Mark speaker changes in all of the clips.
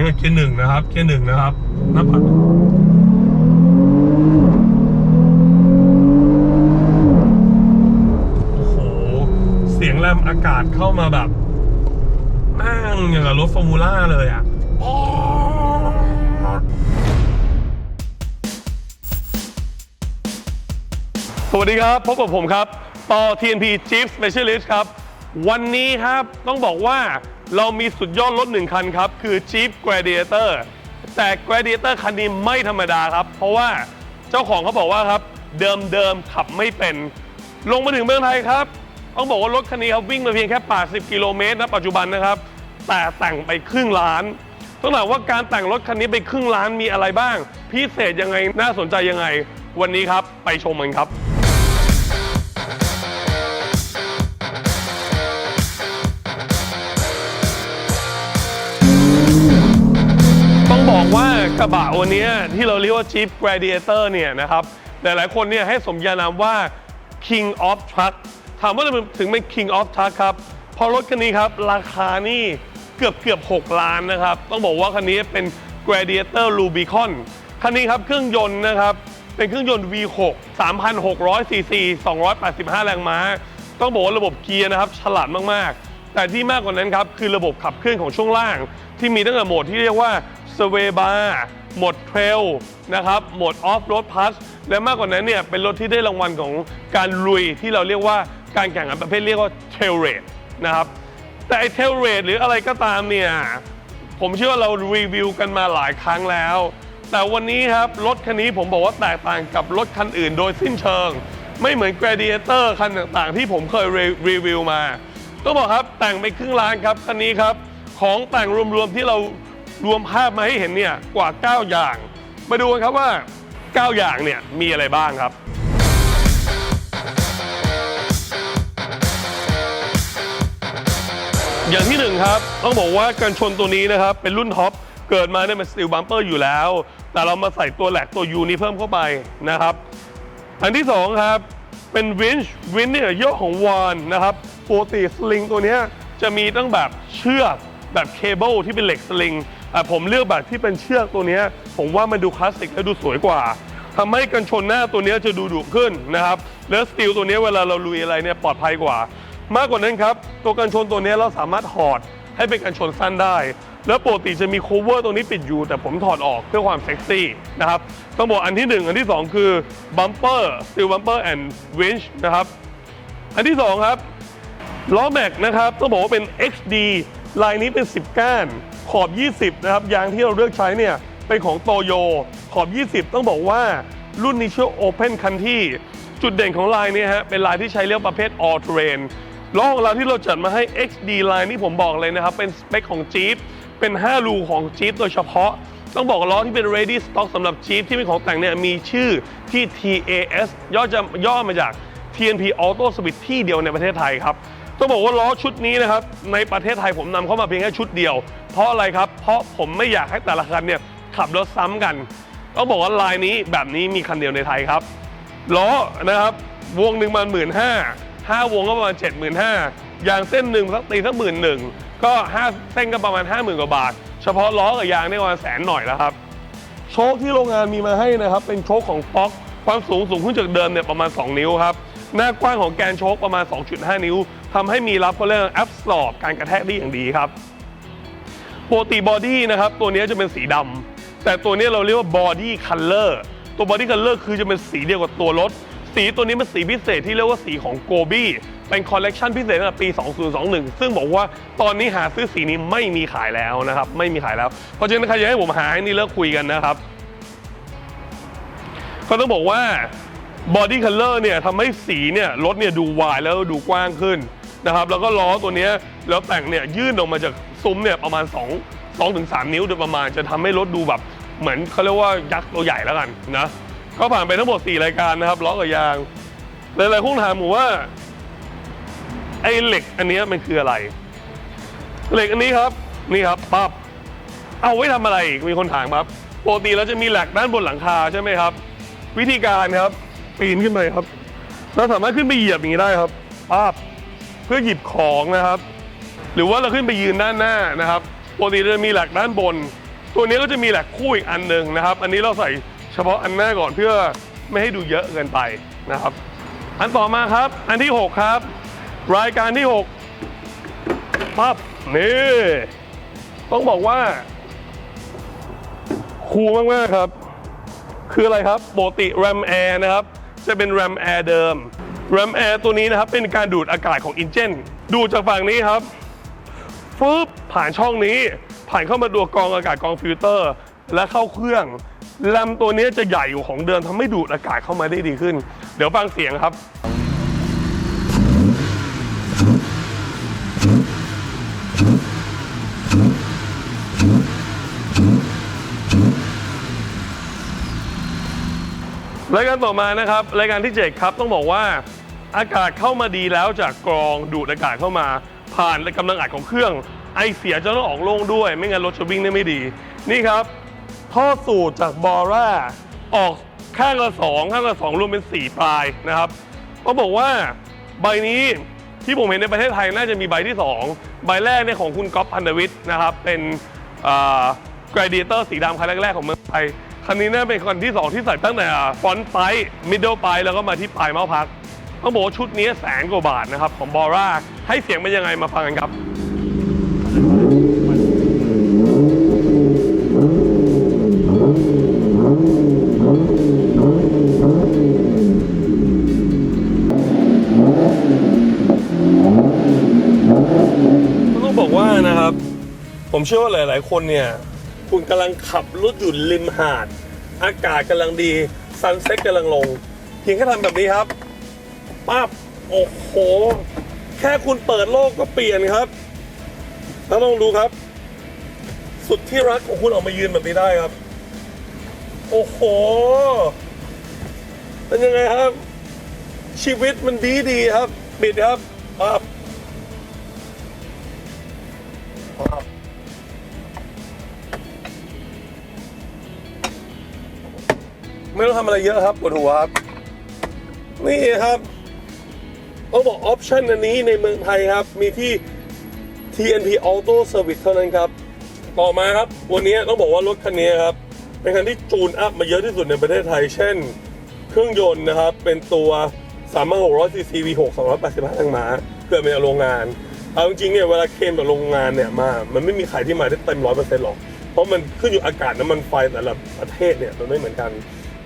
Speaker 1: นี่เกียร์หนึ่งนะครับ เกียร์หนึ่งนะครับหน้าปัดโอ้โห เสียงแรมอากาศเข้ามาแบบแม่งอย่างกับรถฟอร์มูล่าเลยอะสวัสดีครับ พบกับผมครับปอ TNP Jeep Specialist ครับ วันนี้ครับต้องบอกว่า เรามีสุดยอดรถหนึ่งคันครับ คือ Jeep Gladiator แต่ Gladiator คันนี้ไม่ธรรมดาครับ เพราะว่าเจ้าของเขาบอกว่าครับ เดิมเดิมๆขับไม่เป็น ลงมาถึงเมืองไทยครับ ต้องบอกว่ารถคันนี้ครับวิ่งมาเพียงแค่ 80 กิโลเมตรนะปัจจุบันนะครับ แต่แต่งไปครึ่งล้านต้องถามว่าการแต่งรถคันนี้ไปครึ่งล้านมีอะไรบ้าง พิเศษยังไงน่าสนใจยังไง วันนี้ครับไปชมกันครับ กระบะวันนี้ที่เราเรียกว่า Jeep Gladiator เนี่ยนะครับหลายๆคนเนี่ยให้สมญานามว่า King of Truck ถามว่าถึงเป็น King of Truck ครับเพราะรถคันนี้ครับ ราคานี่เกือบเกือบ 6 ล้านนะครับ ต้องบอกว่าคันนี้เป็น Gladiator Rubicon คันนี้ครับเครื่องยนต์นะครับ เป็นเครื่องยนต์ V6 3,600 cc 285 แรงม้า ต้องบอกว่าระบบเกียร์นะครับ ฉลาดมาก ๆ แต่ที่มากกว่านั้นครับ คือระบบขับเคลื่อนของช่วงล่าง ที่มีตั้งแต่โหมดที่เรียกว่า s w a y Bar โหมด Trail นะครับหมด Off Road Plus และมากกว่านั้นเนี่ยเป็นรถที่ได้รางวัลของการลุยที่เราเรียกว่าการแข่งขันประเภทเรียกว่า Trail Race นะครับแต่ไอ้ Trail Race หรืออะไรก็ตามเนี่ยผมเชื่อว่าเรารีวิวกันมาหลายครั้งแล้ว แต่วันนี้ครับรถคันนี้ผมบอกว่าแตกต่างกับรถคันอื่นโดยสิ้นเชิง ไม่เหมือน Gladiator คันต่างๆ ที่ผมเคยรีวิวมาต้องบอกครับแต่งไปครึ่งล้านครับคันนี้ครับของแต่งรวมๆที่เรา รวมภาพมาให้เห็นเนี่ยกว่า 9 อย่าง มาดูกันครับว่า 9 อย่างเนี่ยมีอะไรบ้างครับอย่างที่หนึ่งครับ ต้องบอกว่ากันชนตัวนี้นะครับ เป็นรุ่นท็อปเกิดมาเนี่ยเป็นสตีลบัมเปอร์อยู่แล้ว แต่เรามาใส่ตัวแหลกตัวยูนี้เพิ่มเข้าไปนะครับ อันที่สองครับ เป็นวินช์วินช์เนี่ยย่อของวานนะครับปกติสลิงตัวเนี้ยจะมีตั้งแบบเชือกแบบเคเบิลที่เป็นเหล็กสลิง ผมเลือกแบบที่เป็นเชือกตัวนี้ ผมว่ามันดูคลาสสิกและดูสวยกว่าทำให้กันชนหน้าตัวนี้จะดูดุขึ้นนะครับ แล้วสตีลตัวนี้เวลาเราลุยอะไรเนี่ยปลอดภัยกว่า มากกว่านั้นครับ ตัวกันชนตัวนี้เราสามารถถอดให้เป็นกันชนสั้นได้ แล้วปกติจะมีโคเวอร์ตรงนี้ปิดอยู่ แต่ผมถอดออกเพื่อความเซ็กซี่นะครับต้องบอกอันที่หนึ่งอันที่สองคือบัมเปอร์สตีลบัมเปอร์แอนด์วินช์นะครับ อันที่สองครับล้อแม็กนะครับต้องบอกว่าเป็น XD ลายนี้เป็น 10 ก้าน ขอบ 20 นะครับ ยางที่เราเลือกใช้เนี่ย เป็นของโตโย ขอบ 20 ต้องบอกว่ารุ่นนี้ชื่อ Open Country จุดเด่นของลายนี้ฮะ เป็นลายที่ใช้เรียกประเภท All Terrain ล้อของเราที่เราจัดมาให้ XD ลายนี้ผมบอกเลยนะครับ เป็นสเปคของ Jeep เป็น 5 รูของ Jeep โดยเฉพาะ ต้องบอกล้อที่เป็น ready stock สำหรับ Jeep ที่เป็นของแต่งเนี่ย มีชื่อที่ TAS ย่อจะย่อมาจาก TNP Auto Speed ที่เดียวในประเทศไทยครับ ต้องบอกว่าล้อชุดนี้นะครับในประเทศไทยผมนำเข้ามาเพียงแค่ชุดเดียว เพราะอะไรครับ เพราะผมไม่อยากให้แต่ละคันเนี่ยขับรถซ้ำกันต้องบอกว่าลายนี้แบบนี้มีคันเดียวในไทยครับล้อนะครับวงหนึ่งประมาณหมื่นห้าห้าวงก็ประมาณเจ็ดหมื่นห้ายางเส้นหนึ่งสักตีสักหมื่นหนึ่งก็ห้าเส้นก็ประมาณห้าหมื่นกว่าบาท เฉพาะล้อกับยางนี่ประมาณแสนหน่อยแล้วครับ โชคที่โรงงานมีมาให้นะครับ เป็นโชคของป๊อกความสูงสูงขึ้นจากเดิมเนี่ยประมาณ 2 นิ้วครับ หน้ากว้างของแกนโชคประมาณ 2.5 นิ้ว ทำให้มีรับเขาเรียกแอปสอบการกระแทกได้อย่างดีครับปกติบอดี้นะครับตัวนี้จะเป็นสีดำแต่ตัวนี้เราเรียกว่าบอดี้คัลเลอร์ตัวบอดี้คัลเลอร์คือจะเป็นสีเดียวกับตัวรถ สีตัวนี้เป็นสีพิเศษที่เรียกว่าสีของโกบี้เป็นคอลเลกชันพิเศษตั้งแต่ปี 2021 ซึ่งบอกว่าตอนนี้หาซื้อสีนี้ไม่มีขายแล้วนะครับ ไม่มีขายแล้ว เพราะฉะนั้นใครอยากให้ผมหาให้นี่เลิกคุยกันนะครับ ก็ต้องบอกว่าบอดี้คัลเลอร์เนี่ยทำให้สีเนี่ยรถเนี่ยดูวายแล้วดูกว้างขึ้น นะครับแล้วก็ล้อตัวนี้แล้วแต่งเนี่ยยื่นออกมาจากซุ้มเนี่ยประมาณ 2 2ถึง3นิ้วโดยประมาณจะทำให้รถดูแบบเหมือนเขาเรียกว่ายักษ์ตัวใหญ่แล้วกันนะก็ผ่านไปทั้งหมด 4 รายการนะครับล้อกับยางหลายๆคนถามผมว่าไอ้เหล็กอันนี้มันคืออะไร เหล็กอันนี้ครับนี่ครับปั๊บเอาไว้ทำอะไรอีกมีคนถามครับปกติเราจะมีแหลกด้านบนหลังคาใช่ไหมครับ วิธีการครับปีนขึ้นไปครับ เราสามารถขึ้นไปเหยียบอย่างนี้ได้ครับปั๊บ พื่อหยิบของนะครับ หรือว่าเราขึ้นไปยืนด้านหน้านะครับปกติเราจะมีแหลกด้านบน ตัวนี้ก็จะมีแหลกคู่อีกอันหนึ่งนะครับ อันนี้เราใส่เฉพาะอันหน้าก่อนเพื่อไม่ให้ดูเยอะเกินไปนะครับ อันต่อมาครับ อันที่ 6 ครับ รายการที่6ปั๊บนี่ต้องบอกว่าคูลมาก ๆ ครับ คืออะไรครับปกติ RAM Air นะครับ จะเป็น RAM Air เดิม RAM Air ตัวนี้นะครับเป็นการดูดอากาศของอินเจนดูจากฝั่งนี้ครับฟึบผ่านช่องนี้ ผ่านเข้ามาตัวกรองอากาศกรองฟิลเตอร์ และเข้าเครื่องลำตัวนี้จะใหญ่อยู่ของเดิมทำให้ดูดอากาศเข้ามาได้ดีขึ้น เดี๋ยวฟังเสียงครับ รายการต่อมานะครับรายการที่ 7 ครับต้องบอกว่าอากาศเข้ามาดีแล้วจากกรองดูดอากาศเข้ามา ผ่านกำลังอัดของเครื่อง ไอเสียจะต้องออกโล่งด้วย ไม่งั้นรถจะวิ่งได้ไม่ดี นี่ครับ ท่อสูดจากบอร่าออกข้างละสองข้างละสองรวมเป็น 4 ปลายนะครับต้องบอกว่าใบนี้ที่ผมเห็นในประเทศไทยน่าจะมีใบที่ 2 ใบแรกเนี่ยของคุณก๊อฟพันธวิทย์นะครับเป็นกร a ดิเตอร์สีดำคันแรกๆของเมืองไทย คันนี้น่าเป็นคันที่ 2 ที่ใส่ตั้งแต่ฟอนต์ไฟมิดเดิลไฟแล้วก็มาที่ปลายเมาส์พักต้องบอกว่าชุดนี้แสนกว่าบาทนะครับ ของบอร่าให้เสียงเป็นยังไงมาฟังกันครับต้องบอกว่านะครับ ผมเชื่อว่าหลาย ๆ คนเนี่ย คุณกำลังขับรถอยู่ริมหาด อากาศกำลังดีซันเซ็ตกำลังลง เพียงแค่ทำแบบนี้ครับปั๊บโอ้โห แค่คุณเปิดโลกก็เปลี่ยนครับ แล้วลองดูครับ สุดที่รักของคุณออกมายืนแบบนี้ได้ครับ โอ้โห เป็นยังไงครับ ชีวิตมันดีดีครับ ปิดครับปั๊บ ไม่ต้องทำอะไรเยอะครับปวดหัวครับ นี่ครับเขาบอกออปชันอันนี้ในเมืองไทยครับ มีที่ TNT Auto Service เท่านั้นครับ ต่อมาครับ วันนี้ต้องบอกว่ารถคันนี้ครับ เป็นคันที่จูนอัพมาเยอะที่สุดในประเทศไทย เช่น เครื่องยนต์นะครับ เป็นตัว3,600 cc V6 285แรงม้าเกิดมาจากโรงงาน เอาจริงๆเนี่ยเวลาเคลมจากโรงงานเนี่ยมา มันไม่มีใครที่มาได้เต็มร้อยเปอร์เซ็นต์หรอก เพราะมันขึ้นอยู่อากาศน้ำมันไฟแต่ละประเทศเนี่ยมันไม่เหมือนกัน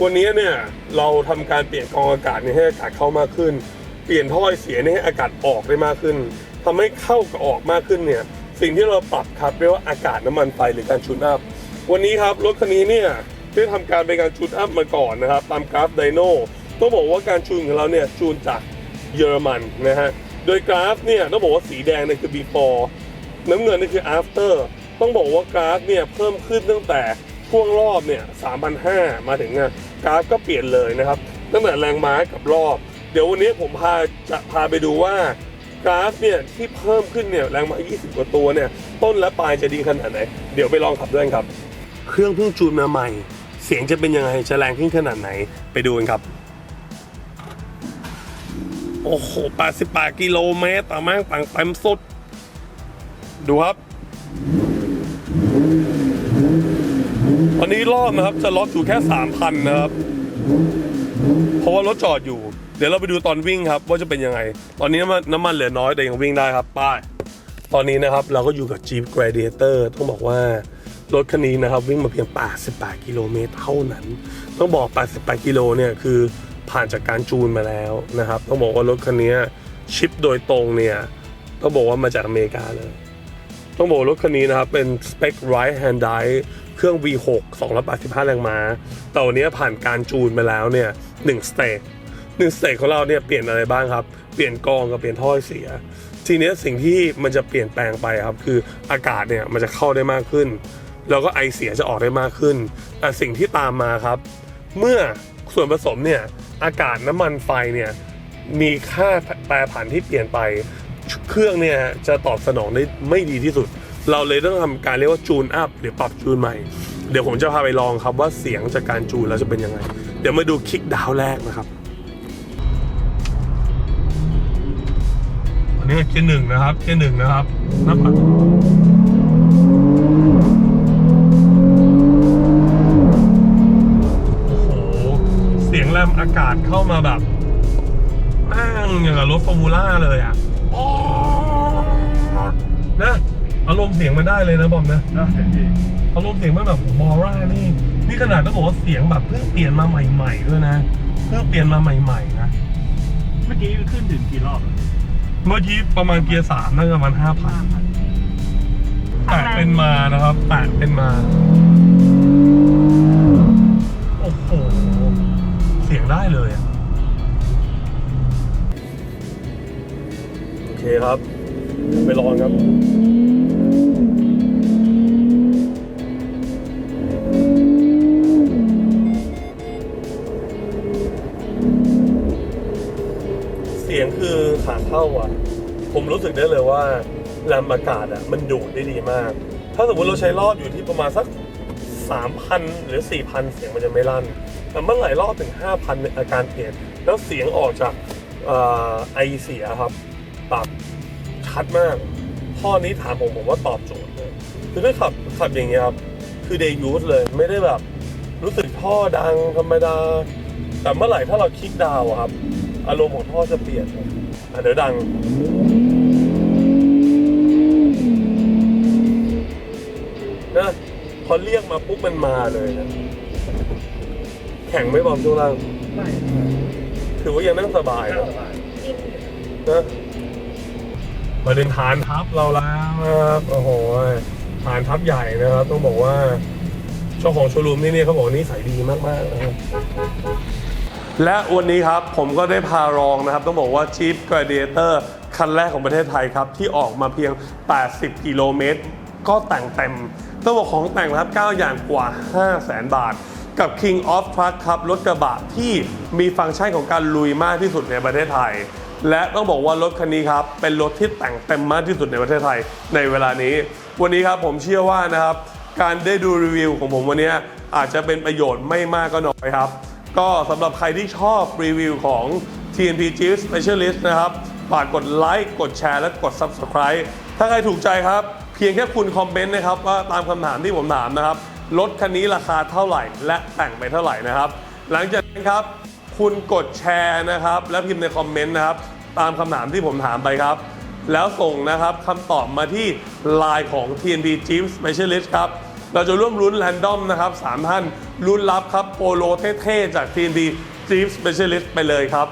Speaker 1: วันนี้เนี่ยเราทำการเปลี่ยนกองอากาศนี่ให้อากาศเข้ามากขึ้น เปลี่ยนท่อไอเสียนี่ให้อากาศออกได้มากขึ้นทำให้เข้ากับออกมากขึ้นเนี่ยสิ่งที่เราปรับครับเรียกว่าอากาศน้ำมันไฟหรือการชูนอัพวันนี้ครับรถคันนี้เนี่ยได้ทำการเป็นการจูนอัพมาก่อนนะครับตามกราฟไดโน่ต้องบอกว่าการจูนของเราเนี่ยจูนจากเยอรมันนะฮะโดยกราฟเนี่ยต้องบอกว่าสีแดงเนี่ยคือ before น้ำเงินนี่คือ after ต้องบอกว่ากราฟเนี่ยเพิ่มขึ้นตั้งแต่ ช่วงรอบเนี่ย3,500 มาถึงเนี่ยกราฟก็เปลี่ยนเลยนะครับตั้งแต่แรงม้ากับรอบ เดี๋ยววันนี้ผมพาจะพาไปดูว่ากราฟเนี่ยที่เพิ่มขึ้นเนี่ยแรงม้า 20 กว่าตัวเนี่ยต้นและปลายจะดีขนาดไหน เดี๋ยวไปลองขับด้วยกันครับ เครื่องเพิ่งจูนมาใหม่ เสียงจะเป็นยังไงจะแรงขึ้นขนาดไหนไปดูกันครับ โอ้โห 88 กิโลเมตรต่อแม่งปังเต็มสุด ดูครับ ตอนนี้รอบนะครับจะล็อกอยู่แค่3,000นะครับ เพราะว่ารถจอดอยู่ เดี๋ยวเราไปดูตอนวิ่งครับ ว่าจะเป็นยังไง ตอนนี้น้ำมันน้ำมันเหลือน้อยแต่ยังวิ่งได้ครับป้ายตอนนี้นะครับเราก็อยู่กับ Jeep Gladiator ต้องบอกว่ารถคันนี้นะครับวิ่งมาเพียง 88 กิโลเมตรเท่านั้น ต้องบอก 88 กิโลเนี่ยคือผ่านจากการจูนมาแล้วนะครับ ต้องบอกว่ารถคันนี้ชิปโดยตรงเนี่ยต้องบอกว่ามาจากอเมริกาเลย ต้องบอกรถคันนี้นะครับเป็นสเปค right hand drive เครื่อง V6 285 แรงม้า แต่วันนี้ผ่านการจูนมาแล้วเนี่ย1สเตจหนึ่งสเตจของเราเนี่ยเปลี่ยนอะไรบ้างครับ เปลี่ยนกรองกับเปลี่ยนท่อเสีย ทีนี้สิ่งที่มันจะเปลี่ยนแปลงไปครับ คืออากาศเนี่ยมันจะเข้าได้มากขึ้น แล้วก็ไอเสียจะออกได้มากขึ้น แต่สิ่งที่ตามมาครับ เมื่อส่วนผสมเนี่ยอากาศน้ำมันไฟเนี่ยมีค่าแปรผันที่เปลี่ยนไป เครื่องเนี่ยจะตอบสนองได้ไม่ดีที่สุด เราเลยต้องทำการเรียกว่าจูนอัพหรือปรับจูนใหม่ เดี๋ยวผมจะพาไปลองครับว่าเสียงจากการจูนแล้วจะเป็นยังไง เดี๋ยวมาดูคลิกดาวแรกนะครับอันนี้เกีหนึ่งนะครับเกีหนึ่งนะครับน้ำปัดอเสียงแรมอากาศเข้ามาแบบนั่งอย่างกับรถฟอร์มูล่าเลยอะนะ อารมณ์เสียงมันได้เลยนะบอมนะ
Speaker 2: ได้พี่
Speaker 1: อารมณ์เสียงมันแบบบอร่านี่นี่ขนาดต้องบอกว่าเสียงแบบเพิ่งเปลี่ยนมาใหม่ ๆ ด้วยนะเพิ่งเปลี่ยนมาใหม่ ๆ นะ
Speaker 2: เมื่อกี้ขึ้นถึงกี่รอบแล้ว
Speaker 1: เมื่อกี้ประมาณเกียร์สามน่าจะประมาณห้าพันแตะเป็นมานะครับแตะเป็นมา แรมอากาศอะมันดูดได้ดีมาก ถ้าสมมติเราใช้รอบอยู่ที่ประมาณสัก 3,000 หรือ 4,000 เสียงมันจะไม่ลั่น แต่เมื่อไหร่รอบถึง 5,000เนี่ยอาการเปลี่ยนแล้วเสียงออกจากออไอเสียครับแบบชัดมาก ข้อนี้ถามผมผมว่าตอบโจทย์เลยคือถ้าขับขับอย่างเงี้ยครับ คือเดยูสเลยไม่ได้แบบรู้สึกท่อดังธรรมดา แต่เมื่อไหร่ถ้าเราคลิกดาวครับ อารมณ์ของท่อจะเปลี่ยนอะเดี๋ยวดัง นะพอเรียกมาปุ๊บมันมาเลยนะแข่งไม่บอมช่วงล่าง
Speaker 2: ไม่
Speaker 1: ถือว่ายังนั่งสบาย
Speaker 2: น่า
Speaker 1: นะ
Speaker 2: สบาย
Speaker 1: นะมาถึงฐานทัพเราแล้วนะครับโอ้โหฐานทัพใหญ่นะครับ ต้องบอกว่าเจ้าของโชว์รูมที่นี่เขาบอกว่านิสัยดีมากๆนะครับและวันนี้ครับผมก็ได้พารองนะครับ ต้องบอกว่า Jeep Gladiator คันแรกของประเทศไทยครับ ที่ออกมาเพียง 80 กิโลเมตร ก็แต่งเต็ม ต้องบอกของแต่งนะครับ 9 อย่างกว่า 5 0 0แสนบาท กับ King of Truck ครับ รถกระบะที่มีฟังก์ชันของการลุยมากที่สุดในประเทศไทย และต้องบอกว่ารถคันนี้ครับ เป็นรถที่แต่งเต็มมากที่สุดในประเทศไทยในเวลานี้ วันนี้ครับผมเชื่อว่านะครับการได้ดูรีวิวของผมวันนี้อาจจะเป็นประโยชน์ไม่มากก็น้อยครับ ก็สำหรับใครที่ชอบรีวิวของ TNP Jeep Specialist นะครับฝากกดไลค์กดแชร์และกด Subscribe ถ้าใครถูกใจครับ เพียงแค่คุณคอมเมนต์นะครับว่าตามคำถามที่ผมถามนะครับ รถคันนี้ราคาเท่าไหร่ และแต่งไปเท่าไหร่นะครับ หลังจากนั้นครับ คุณกดแชร์นะครับ และพิมพ์ในคอมเมนต์นะครับ ตามคำถามที่ผมถามไปครับ แล้วส่งนะครับคำตอบมาที่ Line ของ TNP Jeep Specialist ครับ เราจะร่วมลุ้นแรนดอมนะครับ3ท่านลุ้นรับครับโปโลเท่ๆจาก TNP Jeep Specialist ไปเลยครับ